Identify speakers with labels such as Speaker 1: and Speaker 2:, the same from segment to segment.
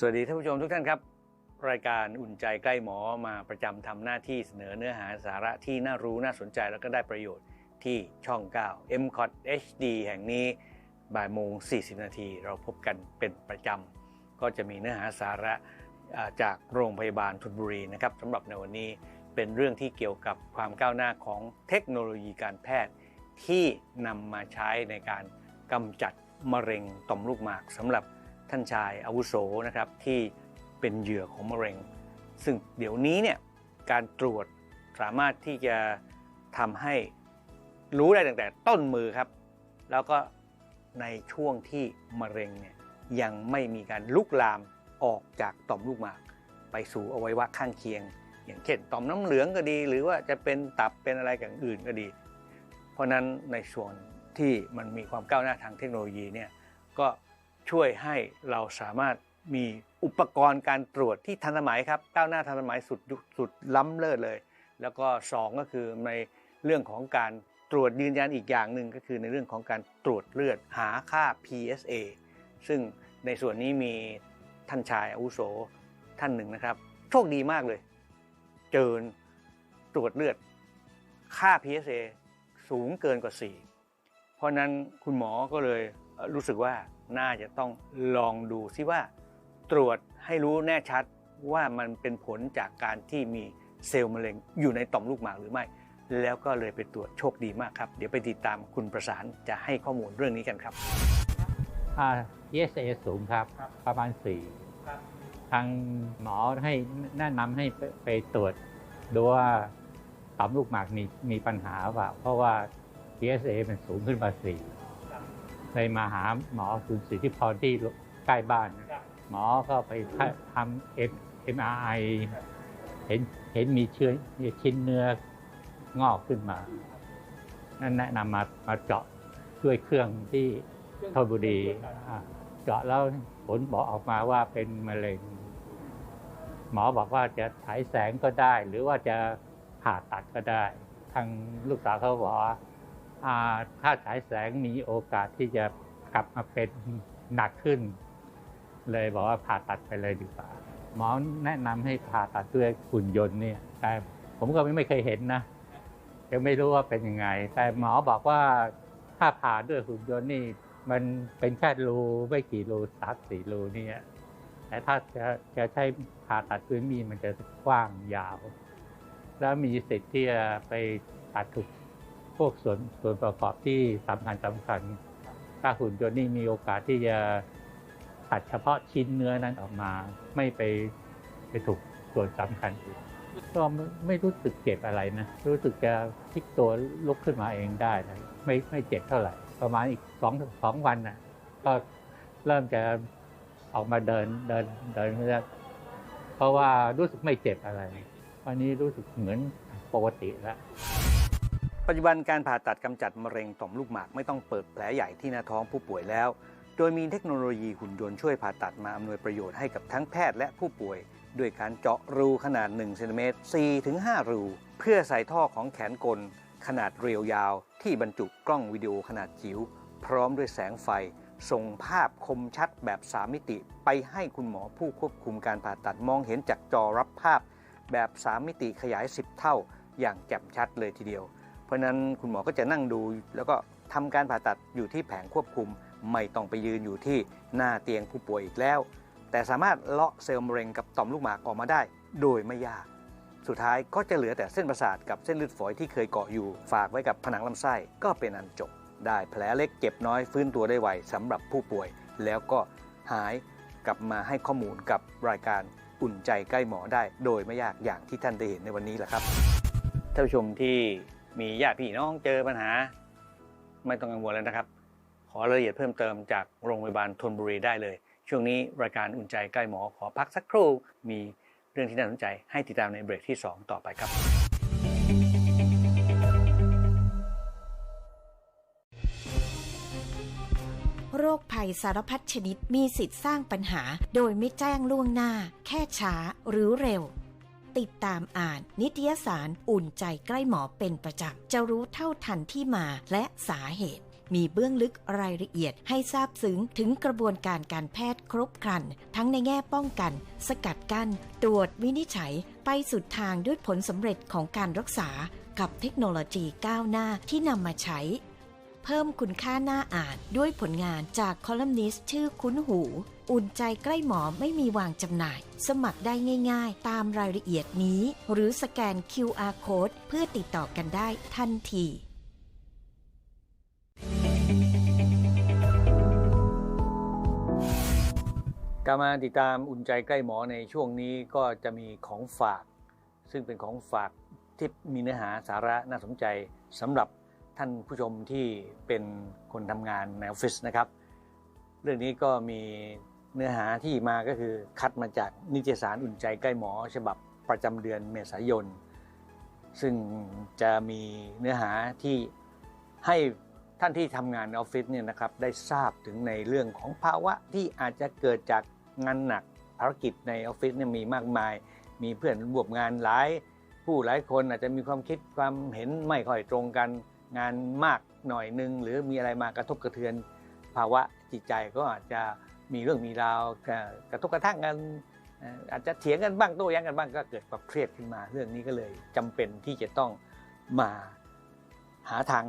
Speaker 1: สวัสดีท่านผู้ชมทุกท่านครับ รายการอุ่นใจใกล้หมอมาประจำทำหน้าที่เสนอเนื้อหาสาระที่น่ารู้น่าสนใจแล้วก็ได้ประโยชน์ที่ช่อง 9 m c o t HD แห่งนี้บ่ายโมง 40 นาทีเราพบกันเป็นประจำ ก็จะมีเนื้อหาสาระจากโรงพยาบาลทุนบุรีนะครับสำหรับในวันนี้เป็นเรื่องที่เกี่ยวกับความก้าวหน้าของเทคโนโลยีการแพทย์ ที่นำมาใช้ในการกำจัดมะเร็งต่อมลูกหมากสำหรับ ท่านชายอาวุโสนะครับที่เป็นเหยื่อของมะเร็ง ซึ่งเดี๋ยวนี้เนี่ยการตรวจสามารถที่จะทำให้รู้ได้ตั้งแต่ต้นมือครับ แล้วก็ในช่วงที่มะเร็งเนี่ยยังไม่มีการลุกลามออกจากต่อมลูกหมากไปสู่อวัยวะข้างเคียง อย่างเช่นต่อมน้ำเหลืองก็ดี หรือว่าจะเป็นตับเป็นอะไรอย่างอื่นก็ดี เพราะฉะนั้นในส่วนที่มันมีความก้าวหน้าทางเทคโนโลยีเนี่ยก็ ช่วยให้เราสามารถมีอุปกรณ์การตรวจที่ทันสมัยครับก้าวหน้าทันสมัยสุดสุดล้ำเลิศเลย แล้วก็สองก็คือในเรื่องของการตรวจยืนยันอีกอย่างหนึ่งก็คือในเรื่องของการตรวจเลือดหาค่า PSA ซึ่งในส่วนนี้มีท่านชายอาวุโสท่านหนึ่งนะครับ โชคดีมากเลย เจอตรวจเลือดค่า PSA สูงเกินกว่า 4 เพราะนั้นคุณหมอก็เลยรู้สึกว่า น่าจะต้องลองดูซิว่า ตรวจให้รู้แน่ชัดว่ามันเป็นผลจากการที่มีเซลล์มะเร็งอยู่ในต่อมลูกหมากหรือไม่ แล้วก็เลยไปตรวจโชคดีมากครับ เดี๋ยวไปติดตามคุณประสานจะให้ข้อมูลเรื่องนี้กันครับ
Speaker 2: อ่า PSA สูงครับประมาณ4ทางหมอให้แนะนำให้ไปไปตรวจดูว่าต่อมลูกหมากมีมีปัญหาเปล่า เพราะว่า PSA มันสูงขึ้นมา4 เลยมาหาหมอคุณสิทธิพรที่ใกล้บ้าน หมอก็ไปทำ MRI เห็นเห็นมีเชื้อมีชิ้นเนื้องอกขึ้นมา นั่นแนะนำมามาเจาะด้วยเครื่องที่ธนบุรีอ่าเจาะแล้วผลบอกออกมาว่าเป็นมะเร็ง หมอบอกว่าจะฉายแสงก็ได้ หรือว่าจะผ่าตัดก็ได้ ทางลูกสาวเขาบอกว่า อ่าถ้าฉายแสงมีโอกาสที่จะกลับมาเป็นหนักขึ้น เลยบอกว่าผ่าตัดไปเลยดีกว่าหมอแนะนำให้ผ่าตัดด้วยหุ่นยนต์เนี่ยแต่ผมก็ไม่เคยเห็นนะยังไม่รู้ว่าเป็นยังไง แต่หมอบอกว่าถ้าผ่าด้วยหุ่นยนต์นี่ มันเป็นแค่รูไม่กี่รูสามสี่รูเนี่ยแต่ถ้าจะจะใช้ผ่าตัดด้วยมีดมันจะกว้างยาว แล้วมีสิทธิ์ที่จะไปตัดถูก พวกส่วนส่วนประกอบที่สำคัญสำคัญถ้าหุ่นยนต์นี่มีโอกาสที่จะตัดเฉพาะชิ้นเนื้อนั้นออกมา ไม่ไปไปถูกส่วนสำคัญอื่นก็ไม่รู้สึกเจ็บอะไรนะ รู้สึกจะพลิกตัวลุกขึ้นมาเองได้นะไม่ไม่เจ็บเท่าไหร่ ประมาณอีกสองสองวันน่ะก็เริ่มจะออกมาเดินเดินเดินไม่ได้เพราะว่ารู้สึกไม่เจ็บอะไร วันนี้รู้สึกเหมือนปกติแล้ว
Speaker 1: ปัจจุบันการผ่าตัดกำจัดมะเร็งต่อมลูกหมากไม่ต้องเปิดแผลใหญ่ที่หน้าท้องผู้ป่วยแล้ว โดยมีเทคโนโลยีหุ่นยนต์ช่วยผ่าตัดมาอำนวยประโยชน์ให้กับทั้งแพทย์และผู้ป่วย ด้วยการเจาะรูขนาด1เซนติเมตร4-5 รู เพื่อใส่ท่อของแขนกล ขนาดเรียวยาว ที่บรรจุกล้องวิดีโอขนาดจิ๋วพร้อมด้วยแสงไฟ ส่งภาพคมชัดแบบ3มิติ ไปให้คุณหมอผู้ควบคุมการผ่าตัดมองเห็นจากจอรับภาพ แบบ3มิติขยาย 10 เท่า อย่างแจ่มชัดเลยทีเดียว เพราะนั้นคุณหมอก็จะนั่งดู แล้วก็ทำการผ่าตัดอยู่ที่แผงควบคุม ไม่ต้องไปยืนอยู่ที่หน้าเตียงผู้ป่วยอีกแล้ว แต่สามารถเลาะเซลล์มะเร็งกับต่อมลูกหมากออกมาได้ โดยไม่ยาก สุดท้ายก็จะเหลือแต่เส้นประสาทกับเส้นเลือดฝอยที่เคยเกาะอยู่ ฝากไว้กับผนังลำไส้ก็เป็นอันจบ ได้แผลเล็กเจ็บน้อยฟื้นตัวได้ไวสำหรับผู้ป่วย แล้วก็หายกลับมาให้ข้อมูลกับรายการอุ่นใจใกล้หมอได้ โดยไม่ยากอย่างที่ท่านได้เห็นในวันนี้แหละครับท่านผู้ชมที่ มีญาติพี่น้องเจอปัญหา ไม่ต้องกังวลแล้วนะครับ ขอรายละเอียดเพิ่มเติมจากโรงพยาบาลธนบุรีได้เลย ช่วงนี้รายการอุ่นใจใกล้หมอขอพักสักครู่มีเรื่องที่น่าสนใจให้ติดตามในเบรกที่ 2 ต่อไปครับ
Speaker 3: โรคภัยสารพัดชนิดมีสิทธิ์สร้างปัญหา โดยไม่แจ้งล่วงหน้า แค่ช้าหรือเร็ว ติดตามอ่าน นิตยสารอุ่นใจใกล้หมอเป็นประจำ จะรู้เท่าทันที่มาและสาเหตุ มีเบื้องลึกรายละเอียดให้ทราบซึ้งถึงกระบวนการการแพทย์ครบครัน ทั้งในแง่ป้องกัน สกัดกั้น ตรวจวินิจฉัย ไปสุดทางด้วยผลสำเร็จของการรักษา กับเทคโนโลยีก้าวหน้าที่นำมาใช้ เพิ่มคุณค่าหน้าอ่านด้วยผลงานจากคอลัมนิสต์ชื่อคุ้นหู อุ่นใจใกล้หมอไม่มีวางจำหน่าย สมัครได้ง่ายๆ ตามรายละเอียดนี้ หรือสแกน QR Code เพื่อติดต่อกันได้ทันที
Speaker 1: กลับมาติดตามอุ่นใจใกล้หมอในช่วงนี้ก็จะมีของฝาก ซึ่งเป็นของฝากที่มีเนื้อหาสาระน่าสนใจสำหรับ ท่านผู้ชมที่เป็นคนทำงานในออฟฟิศนะครับ เรื่องนี้ก็มีเนื้อหาที่มาก็คือคัดมาจากนิตยสารอุ่นใจใกล้หมอ ฉบับประจำเดือนเมษายน ซึ่งจะมีเนื้อหาที่ให้ท่านที่ทำงานในออฟฟิศเนี่ยนะครับได้ทราบถึงในเรื่องของภาวะที่อาจจะเกิดจากงานหนักภารกิจในออฟฟิศเนี่ยมีมากมาย มีเพื่อนร่วมงานหลาย ผู้หลายคนอาจจะมีความคิดความเห็นไม่ค่อยตรงกัน งานมากหน่อยนึง หรือมีอะไรมากระทบกระเทือนภาวะจิตใจก็อาจจะมีเรื่องมีราวกระทบกระทั่งกันเอ่ออาจจะเถียงกันบ้างโต้แย้งกันบ้างก็เกิดความเครียดขึ้นมา เรื่องนี้ก็เลยจำเป็นที่จะต้องมาหาทาง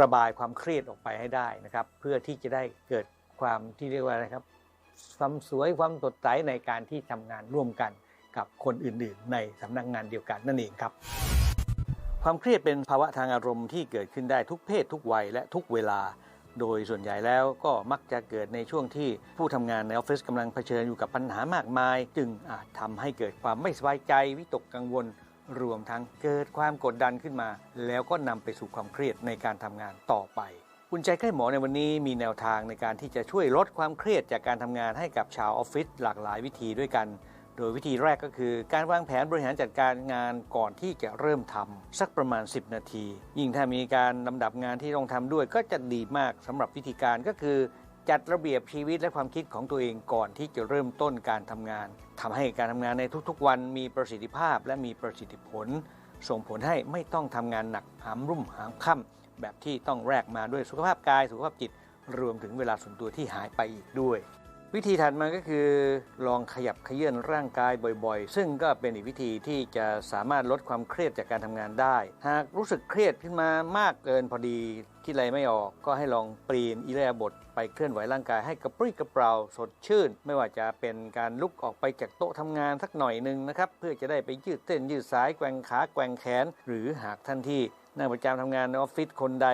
Speaker 1: ระบายความเครียดออกไปให้ได้นะครับ เพื่อที่จะได้เกิดความที่เรียกว่าอะไรครับความสวยความสดใสในการที่ทำงานร่วมกันกับคนอื่นๆ ในสำนักงานเดียวกันนั่นเองครับ ความเครียดเป็นภาวะทางอารมณ์ที่เกิดขึ้นได้ทุกเพศทุกวัยและทุกเวลา โดยส่วนใหญ่แล้วก็มักจะเกิดในช่วงที่ผู้ทำงานในออฟฟิศกำลังเผชิญอยู่กับปัญหามากมาย จึงอาจทำให้เกิดความไม่สบายใจวิตกกังวล รวมทั้งเกิดความกดดันขึ้นมา แล้วก็นำไปสู่ความเครียดในการทำงานต่อไปคุณใจใกล้หมอในวันนี้มีแนวทางในการที่จะช่วยลดความเครียดจากการทำงานให้กับชาวออฟฟิศหลากหลายวิธีด้วยกัน โดยวิธีแรกก็คือการวางแผนบริหารจัดการงานก่อนที่จะเริ่มทำสักประมาณ 10 นาที ยิ่งถ้ามีการลำดับงานที่ต้องทำด้วยก็จะดีมากสำหรับวิธีการก็คือ จัดระเบียบชีวิตและความคิดของตัวเองก่อนที่จะเริ่มต้นการทำงานทำให้การทำงานในทุกๆ วันมีประสิทธิภาพและมีประสิทธิผล ส่งผลให้ไม่ต้องทำงานหนักหามรุ่มหามค่ำแบบที่ต้องแลกมาด้วยสุขภาพกายสุขภาพจิต รวมถึงเวลาส่วนตัวที่หายไปอีกด้วย วิธีถัดมาก็คือลองขยับขยื่นร่างกายบ่อยๆ ซึ่งก็เป็นอีกวิธีที่จะสามารถลดความเครียดจากการทำงานได้ หากรู้สึกเครียดขึ้นมามากเกินพอดีที่ไรไม่ออก ก็ให้ลองเปลี่ยนอิเลียบทไปเคลื่อนไหวร่างกายให้กระปรี้กระเปร่าสดชื่น ไม่ว่าจะเป็นการลุกออกไปจากโต๊ะทำงานสักหน่อยหนึ่งนะครับเพื่อจะได้ไปยืดเส้นยืดสายแกว่งขาแกว่งแขน หรือหากท่านที่นั่งประจำทำงานในออฟฟิศคนใด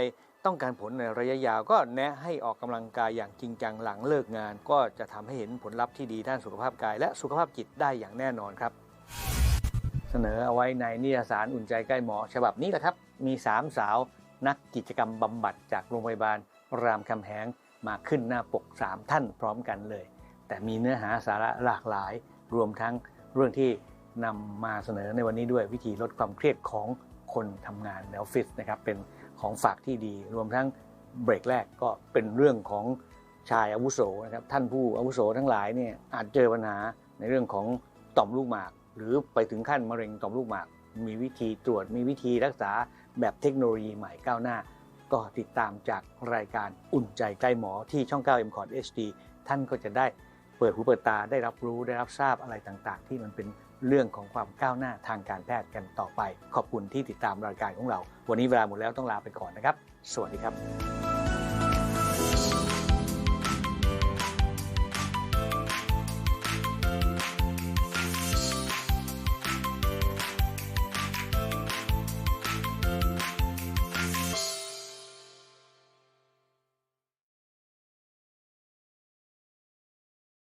Speaker 1: ต้องการผลในระยะยาวก็แนะให้ออกกำลังกายอย่างจริงจังหลังเลิกงาน ก็จะทำให้เห็นผลลัพธ์ที่ดีด้านสุขภาพกาย และสุขภาพจิตได้อย่างแน่นอนครับ เสนอเอาไว้ในนิยสารอุ่นใจใกล้หมอ ฉบับนี้แหละครับ มี 3 สาวนักกิจกรรมบำบัดจากโรงพยาบาล รามคำแหงมาขึ้นหน้าปก 3 ท่านพร้อมกันเลย แต่มีเนื้อหาสาระหลากหลาย รวมทั้งเรื่องที่นำมาเสนอในวันนี้ด้วยวิธีลดความเครียดของ คนทำงานในออฟฟิศนะครับเป็นของฝากที่ดี รวมทั้งเบรกแรกก็เป็นเรื่องของชายอาวุโสนะครับท่านผู้อาวุโสทั้งหลายเนี่ยอาจเจอปัญหาในเรื่องของต่อมลูกหมาก หรือไปถึงขั้นมะเร็งต่อมลูกหมาก มีวิธีตรวจมีวิธีรักษาแบบเทคโนโลยีใหม่ก้าวหน้า ก็ติดตามจากรายการอุ่นใจใกล้หมอที่ช่อง 9 m c o t HD ท่านก็จะได้เปิดหูเปิดตาได้รับรู้ได้รับทราบอะไรต่างๆ ที่มันเป็น เรื่องของความก้าวหน้าทางการแพทย์กันต่อไป ขอบคุณที่ติดตามรายการของเรา วันนี้เวลาหมดแล้วต้องลาไปก่อนนะครับ สวัสดีครับ